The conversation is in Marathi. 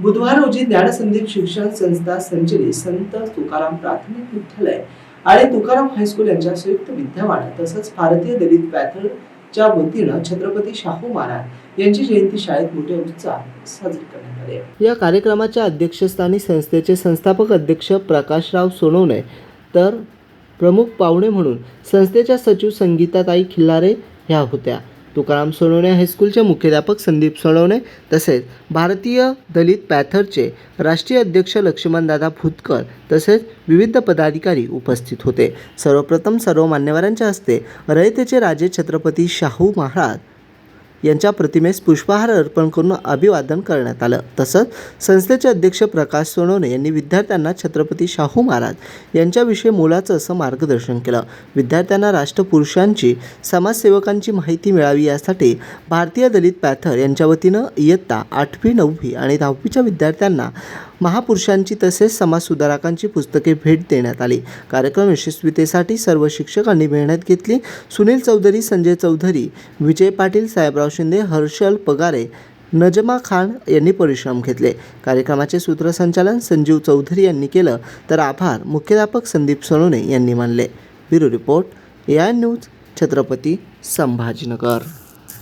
बुधवार रोजी ज्ञानसंदीप शिक्षण संस्था संचलित संत तुकाराम प्राथमिक विद्यालय आणि तुकाराम हायस्कूल यांच्या संयुक्त विद्यमानं तसंच भारतीय दलित पॅथरच्या वतीनं छत्रपती शाहू महाराज यांची जयंती शाळेत मोठ्या उत्साहात साजरी करण्यात आली या कार्यक्रमाच्या अध्यक्षस्थानी संस्थेचे संस्थापक अध्यक्ष प्रकाशराव सोनवणे तर प्रमुख पाहुणे म्हणून संस्थेच्या सचिव संगीताताई खिल्लारे ह्या होत्या. तुकाराम सोनवणे हायस्कूलचे मुख्याध्यापक संदीप सोनवणे तसेच भारतीय दलित पॅथरचे राष्ट्रीय अध्यक्ष लक्ष्मणदादा भुतकर तसेच विविध पदाधिकारी उपस्थित होते. सर्वप्रथम सर्व मान्यवरांच्या हस्ते रयतेचे राजे छत्रपती शाहू महाराज यांच्या प्रतिमेस पुष्पहार अर्पण करून अभिवादन करण्यात आलं. तसंच संस्थेचे अध्यक्ष प्रकाश सोनवणे यांनी विद्यार्थ्यांना छत्रपती शाहू महाराज यांच्याविषयी मोलाचं असं मार्गदर्शन केलं. विद्यार्थ्यांना राष्ट्रपुरुषांची समाजसेवकांची माहिती मिळावी यासाठी भारतीय दलित पॅथर यांच्या वतीनं इयत्ता आठवी नववी आणि दहावीच्या विद्यार्थ्यांना महापुरुषांची तसेच समाजसुधारकांची पुस्तके भेट देण्यात आली. कार्यक्रम यशस्वीतेसाठी सर्व शिक्षकांनी मेहनत घेतली. सुनील चौधरी संजय चौधरी विजय पाटील साहेबराव शिंदे हर्षल पगारे नजमा खान यांनी परिश्रम घेतले. कार्यक्रमाचे सूत्रसंचालन संजीव चौधरी यांनी केलं. तर आभार मुख्याध्यापक संदीप सोनोने यांनी मानले. Bureau report A I news Chhatrapati Sambhajinagar.